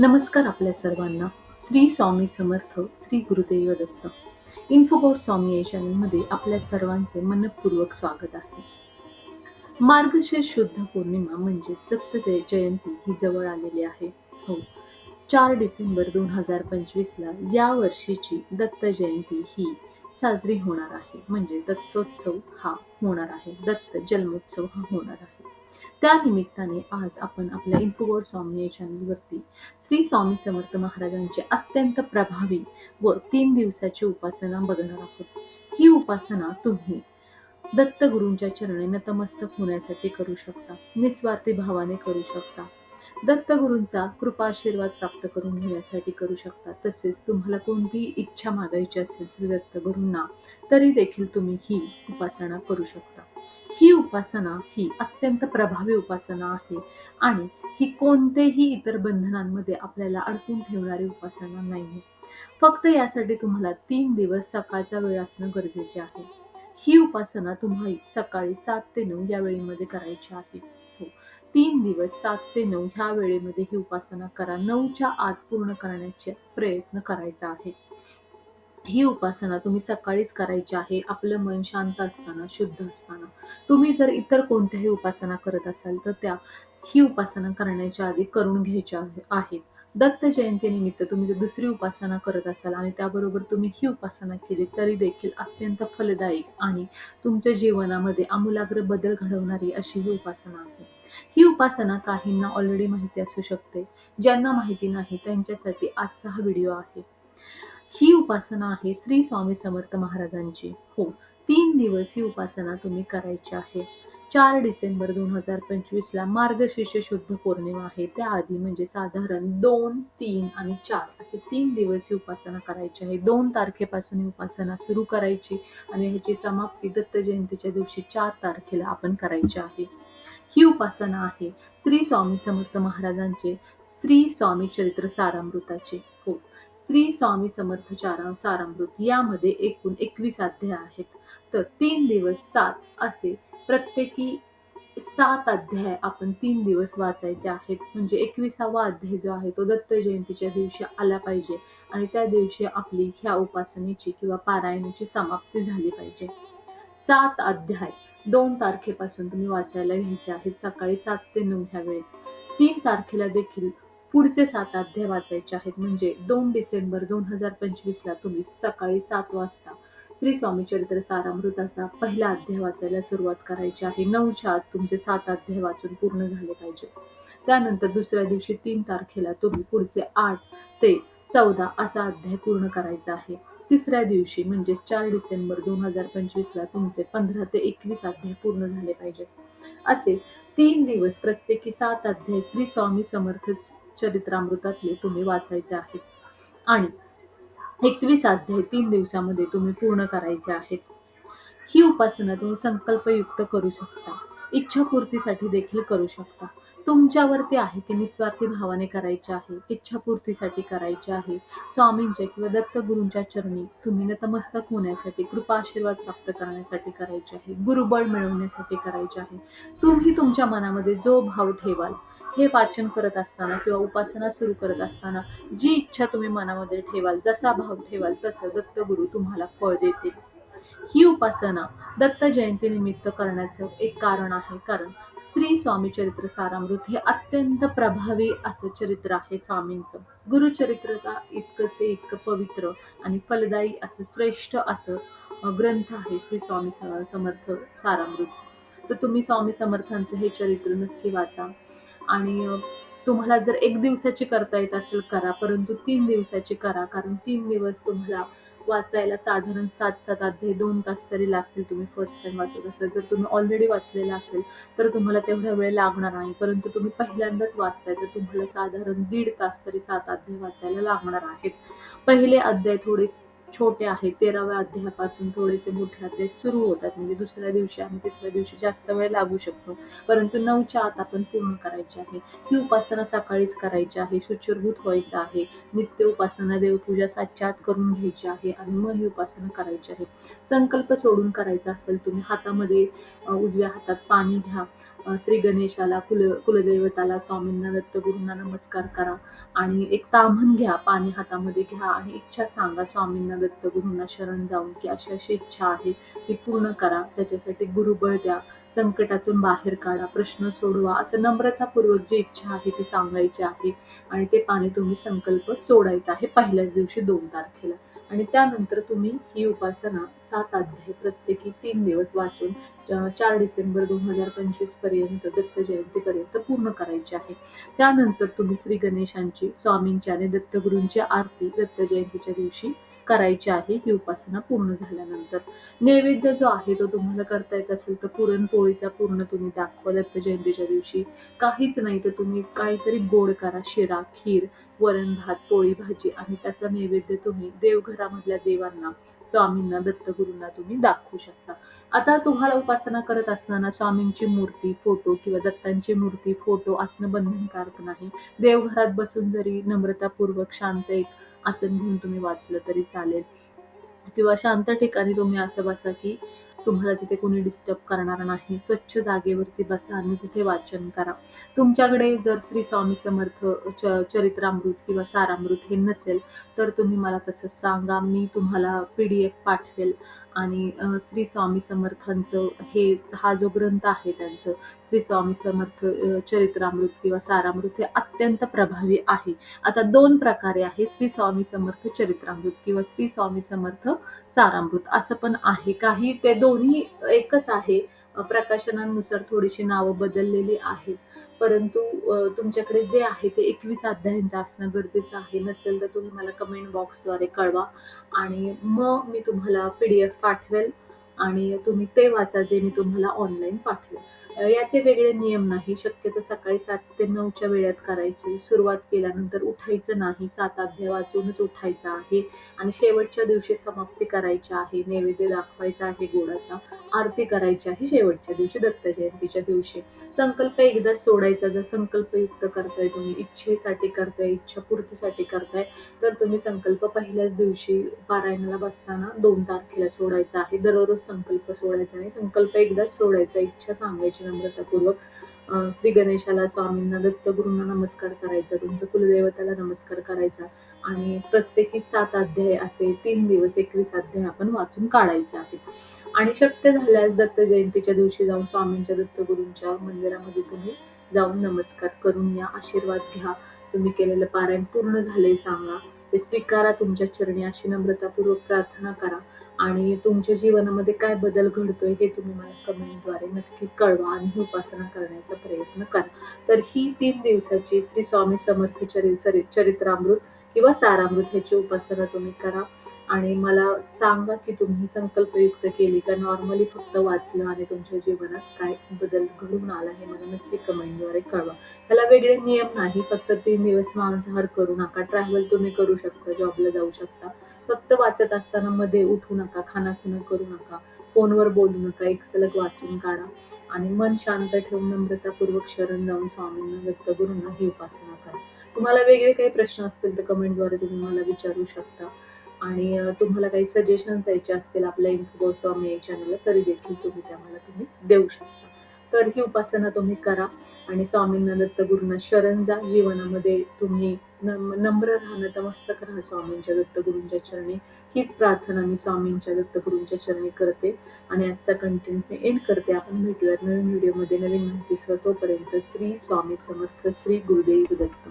नमस्कार आपल्या सर्वांना. श्री स्वामी समर्थ श्री गुरुदेव दत्त. इन्फोबोट स्वामी या चॅनलमध्ये आपल्या सर्वांचे मनपूर्वक स्वागत आहे. मार्गशीर्ष शुद्ध पौर्णिमा म्हणजेच दत्त जयंती ही जवळ आलेली आहे. हो चार डिसेंबर दोन हजार पंचवीसला या वर्षीची दत्त जयंती ही साजरी होणार आहे. म्हणजे दत्तोत्सव हा होणार आहे. दत्त जन्मोत्सव हा होणार आहे. त्या निमित्ताने आज आपण आपल्या इन्फोबोर्ड स्वामी या चॅनलवरती श्री स्वामी समर्थ महाराजांची अत्यंत प्रभावी व तीन दिवसाची उपासना बघणार आहोत. ही उपासना तुम्ही दत्तगुरूंच्या चरणी नतमस्तक होण्यासाठी करू शकता निस्वार्थी भावाने करू शकता. दत्तगुरूंचा कृपाशीर्वाद प्राप्त करून घेण्यासाठी करू शकता. तसेच तुम्हाला कोणतीही इच्छा मागायची असेल श्री दत्तगुरूंना तरी देखील तुम्ही ही उपासना करू शकता. ही उपासना ही अत्यंत प्रभावी उपासना आहे. आणि ही कोणतेही इतर बंधनांमध्ये आपल्याला अडकून ठेवणारी उपासना नाही. फक्त यासाठी तुम्हाला तीन दिवस सकाळचा वेळ असणं गरजेचे आहे. ही उपासना तुम्हाला सकाळी सात ते नऊ या वेळेमध्ये करायची आहे. हो. तीन दिवस सात ते नऊ ह्या वेळेमध्ये ही उपासना करा. नऊच्या आत पूर्ण करण्याचे प्रयत्न करायचा आहे. ही उपासना तुम्ही सकाळीच करायची आहे आपलं मन शांत असताना शुद्ध असताना. तुम्ही जर इतर कोणत्याही उपासना करत असाल तर त्या ही उपासना करण्याच्या आधी करून घ्यायच्या आहेत. दत्त जयंतीनिमित्त तुम्ही जर दुसरी उपासना करत असाल आणि त्याबरोबर तुम्ही ही उपासना केली तरी देखील अत्यंत फलदायक आणि तुमच्या जीवनामध्ये आमूलाग्र बदल घडवणारी अशी ही उपासना आहे. ही उपासना काहींना ऑलरेडी माहिती असू शकते. ज्यांना माहिती नाही त्यांच्यासाठी आजचा हा व्हिडिओ आहे. ही उपासना आहे श्री स्वामी समर्थ महाराजांची. हो तीन दिवस ही उपासना तुम्ही करायची आहे. चार डिसेंबर दोन हजार पंचवीसला मार्गशीर्ष शुद्ध पौर्णिमा आहे. त्याआधी म्हणजे साधारण दोन तीन आणि चार असे तीन दिवस ही उपासना करायची आहे. दोन तारखेपासून ही उपासना सुरू करायची आणि ह्याची समाप्ती दत्त जयंतीच्या दिवशी चार तारखेला आपण करायची आहे. ही उपासना आहे श्री स्वामी समर्थ महाराजांचे श्री स्वामी चरित्र सारामृताचे. श्री स्वामी समर्थ चारा सारामृत यामध्ये एकूण एकवीस अध्याय आहेत. तर तीन दिवस सात असे प्रत्येकी सात अध्याय आपण तीन दिवस वाचायचे आहेत. म्हणजे एकविसावा अध्याय जो आहे तो दत्त जयंतीच्या दिवशी आला पाहिजे आणि त्या दिवशी आपली ह्या उपासनेची किंवा पारायणाची समाप्ती झाली पाहिजे. सात अध्याय दोन तारखेपासून तुम्ही वाचायला घ्यायचे आहेत. सकाळी सात ते नऊ ह्या वेळेत. तीन तारखेला देखील पुढचे सात अध्याय वाचायचे आहेत. म्हणजे दोन डिसेंबर दोन हजार पंचवीस ला तुम्ही सकाळी सात वाजता श्री स्वामी चरित्र सारामृताचा पहिला अध्याय वाचायला सुरुवात करायची आहे. नऊच्या आत तुमचे सात अध्याय वाचून पूर्ण झाले पाहिजे. त्यानंतर दुसऱ्या दिवशी तीन तारखेला तुम्ही पुढचे आठ ते चौदा असा अध्याय पूर्ण करायचा आहे. तिसऱ्या दिवशी म्हणजे चार डिसेंबर दोन हजार पंचवीस ला तुमचे पंधरा ते एकवीस अध्याय पूर्ण झाले पाहिजे. असे तीन दिवस प्रत्येकी सात अध्याय श्री स्वामी समर्थ चरित्रामृतातले तुम्ही वाचायचे आहेत. आणि एकवीस अध्याय तीन दिवसामध्ये तुम्ही पूर्ण करायचे आहेत. ही उपासना तुम्ही संकल्पयुक्त करू शकता. इच्छापूर्तीसाठी देखील करू शकता. तुमच्यावरती आहे की निस्वार्थी भावाने करायचे आहे इच्छापूर्तीसाठी करायचे आहे. स्वामींच्या किंवा दत्तगुरूंच्या चरणी तुम्ही नतमस्तक होण्यासाठी कृपा आशीर्वाद प्राप्त करण्यासाठी करायचे आहे. गुरुबळ मिळवण्यासाठी करायचे आहे. तुम्ही तुमच्या मनामध्ये जो भाव ठेवाल हे वाचन करत असताना किंवा उपासना सुरू करत असताना जी इच्छा तुम्ही मनामध्ये ठेवाल जसा भाव ठेवाल तसं दत्तगुरु तुम्हाला फळ देतील. ही उपासना दत्त जयंती निमित्त करण्याचं एक कारण आहे. कारण स्त्री स्वामी चरित्र सारामृत हे अत्यंत प्रभावी असं चरित्र आहे स्वामींचं. गुरुचरित्रचा इतकंच इतकं पवित्र आणि फलदायी असं श्रेष्ठ असं ग्रंथ आहे श्री स्वामी समर्थ सारामृत. तर तुम्ही स्वामी समर्थांचं हे चरित्र नक्की वाचा. आणि तुम्हाला जर एक दिवसाची करता येत असेल करा. परंतु तीन दिवसाची करा. कारण तीन दिवस तुम्हाला वाचायला साधारण सात सात अध्याय दोन तास तरी लागतील तुम्ही फर्स्ट टाइम वाचत असाल. जर तुम्ही ऑलरेडी वाचलेला असेल तर तुम्हाला तेवढा वेळ लागणार नाही. परंतु तुम्ही पहिल्यांदाच वाचताय तर तुम्हाला साधारण दीड तास तरी सात अध्याय वाचायला लागणार आहेत. पहिले अध्याय थोडे छोटे आहेत तेराव्या अध्यायापासून थोडेसे मोठे अध्याय सुरू होतात. म्हणजे दुसऱ्या दिवशी आणि तिसऱ्या दिवशी जास्त वेळ लागू शकतो. परंतु नऊच्या आत आपण पूर्ण करायची आहे. ही उपासना सकाळीच करायची आहे. शुचिरभूत व्हायचं आहे. नित्य उपासना देवपूजा सातच्या आत करून घ्यायची आहे आणि मग ही उपासना करायची आहे. संकल्प सोडून करायचा असेल तुम्ही हातामध्ये उजव्या हातात पाणी घ्या. श्री गणेशाला कुल कुलदैवताला स्वामींना दत्तगुरूंना नमस्कार करा. आणि एक ताम्हण घ्या पाणी हातामध्ये घ्या आणि इच्छा सांगा स्वामींना दत्तगुरूंना शरण जाऊन की अशी अशी इच्छा आहे ती पूर्ण करा. त्याच्यासाठी गुरुबळ द्या. संकटातून बाहेर काढा. प्रश्न सोडवा. असं नम्रतापूर्वक जी इच्छा आहे ती सांगायची आहे आणि ते पाणी तुम्ही संकल्प सोडायचा आहे. पहिल्याच दिवशी दोन तारखेला. आणि त्यानंतर तुम्ही ही उपासना सात अध्याय प्रत्येकी तीन दिवस वाचून चार डिसेंबर दोन हजार पंचवीसपर्यंत दत्त जयंतीपर्यंत पूर्ण करायची आहे. त्यानंतर तुम्ही श्री गणेशांची स्वामींची आणि दत्तगुरूंची आरती दत्त जयंतीच्या दिवशी करायची आहे. ही उपासना पूर्ण झाल्यानंतर नैवेद्य जो आहे तो तुम्हाला करता येत असेल तर पुरणपोळीचा पूर्ण तुम्ही दाखवा दत्त जयंतीच्या दिवशी. काहीच नाही तर तुम्ही काहीतरी गोड करा शिरा खीर वरण भात पोळी भाजी आणि त्याचा नैवेद्य तुम्ही देवघरामधल्या देवांना स्वामींना दत्तगुरूंना तुम्ही दाखवू शकता. आता तुम्हाला उपासना करत असताना स्वामींची मूर्ती फोटो किंवा दत्तांची मूर्ती फोटो असणं बंधनकारक नाही. देवघरात बसून जरी नम्रतापूर्वक शांत एक आसन घेऊन तुम्ही वाचलं तरी चालेल. किंवा शांत ठिकाणी तुम्ही असं बसा की तुम्हाला तिथे कोणी डिस्टर्ब करणार नाही. स्वच्छ जागेवरती बसा आणि तिथे वाचन करा. तुमच्याकडे जर श्री स्वामी समर्थ च चरित्रामृत किंवा सारामृत हे नसेल तर तुम्ही मला तसं सांगा. मी तुम्हाला पी डी एफ पाठवेल. आणि श्री स्वामी समर्थांचं हे हा जो ग्रंथ आहे त्यांचं श्री स्वामी समर्थ चरित्रामृत किंवा सारामृत हे अत्यंत प्रभावी आहे. आता दोन प्रकारे आहे. श्री स्वामी समर्थ चरित्रामृत किंवा श्री स्वामी समर्थ सारामृत. असं पण आहे काही ते दोन्ही एकच आहे. प्रकाशनानुसार थोडीशी नावं बदललेली आहेत. परंतु तुमच्याकडे जे आहे ते एकवीस अध्यायांचं असणं गरजेचं आहे. नसेल तर तुम्ही मला कमेंट बॉक्सद्वारे कळवा. आणि मग मी तुम्हाला पी डी एफ पाठवेल आणि तुम्ही ते वाचा जे मी तुम्हाला ऑनलाईन पाठवेल. याचे वेगळे नियम नाही. शक्यतो सकाळी सात ते नऊच्या वेळात करायचे. सुरुवात केल्यानंतर उठायचं नाही. सात अध्याय वाचूनच उठायचं आहे. आणि शेवटच्या दिवशी समाप्ती करायची आहे. नैवेद्य दाखवायचा आहे गोडाचा. आरती करायची आहे शेवटच्या दिवशी दत्त जयंतीच्या दिवशी. संकल्प एकदा सोडायचा. जर संकल्पयुक्त करताय तुम्ही इच्छेसाठी करताय इच्छापूर्तीसाठी करताय तर तुम्ही संकल्प पहिल्याच दिवशी पारायणाला बसताना दोन तारखेला सोडायचा आहे. दररोज संकल्प सोडायचा आहे. संकल्प एकदाच सोडायचा. इच्छा सांगायची नम्रतापूर्वक श्री गणेशाला स्वामींना दत्तगुरूंना नमस्कार करायचा तुमचं कुलदेवताला नमस्कार करायचा आणि प्रत्येकी सात अध्याय असे तीन दिवस एकवीस अध्याय आपण वाचून काढायचे आहेत. आणि शक्य झाल्यास दत्त जयंतीच्या दिवशी जाऊन स्वामींच्या दत्तगुरूंच्या मंदिरामध्ये तुम्ही जाऊन नमस्कार करून या आशीर्वाद घ्या. तुम्ही केलेलं पारायण पूर्ण झाले सांगा. ते स्वीकारा तुमच्या चरणी अशी नम्रतापूर्वक प्रार्थना करा. आणि तुमच्या जीवनामध्ये काय बदल घडतोय हे तुम्ही मला कमेंटद्वारे नक्की कळवा आणि उपासना करण्याचा प्रयत्न करा. तर ही तीन दिवसाची श्री स्वामी समर्थ चरि चरित्रामृत किंवा सारामृत ह्याची उपासना तुम्ही करा. आणि मला सांगा की तुम्ही संकल्पयुक्त केली का? नॉर्मली फक्त वाचलं आणि तुमच्या जीवनात काय बदल घडून आला हे मला नक्की कमेंटद्वारे कळवा. त्याला वेगळे नियम नाही फक्त तीन दिवस मांसाहार करू नका. ट्रॅव्हल तुम्ही करू शकता जॉबला जाऊ शकता. फक्त वाचत असताना मध्ये उठू नका खानाखुना करू नका फोनवर बोलू नका एक सलग वाचून काढा आणि मन शांत ठेवून नम्रतापूर्वक शरण जाऊन स्वामींना व्यक्त गुरूंना ही उपासना करा. तुम्हाला वेगळे काही प्रश्न असतील तर कमेंटद्वारे तुम्ही मला विचारू शकता. आणि तुम्हाला काही सजेशन द्यायचे असतील आपल्या इन्फो स्वामी चॅनलला तरी देखील तुम्ही त्या मला तुम्ही देऊ शकता. तर ही उपासना तुम्ही करा आणि स्वामींना दत्तगुरूंना शरण जा. जीवनामध्ये तुम्ही नम्र राहणं नतमस्तक राहा स्वामींच्या दत्तगुरूंच्या चरणी. हीच प्रार्थना मी स्वामींच्या दत्तगुरूंच्या चरणी करते. आणि आजचा कंटेंट मी एंड करते. आपण भेटूयात नवीन व्हिडिओमध्ये नवीन माहितीसह तोपर्यंत श्री स्वामी समर्थ श्री गुरुदेव दत्त.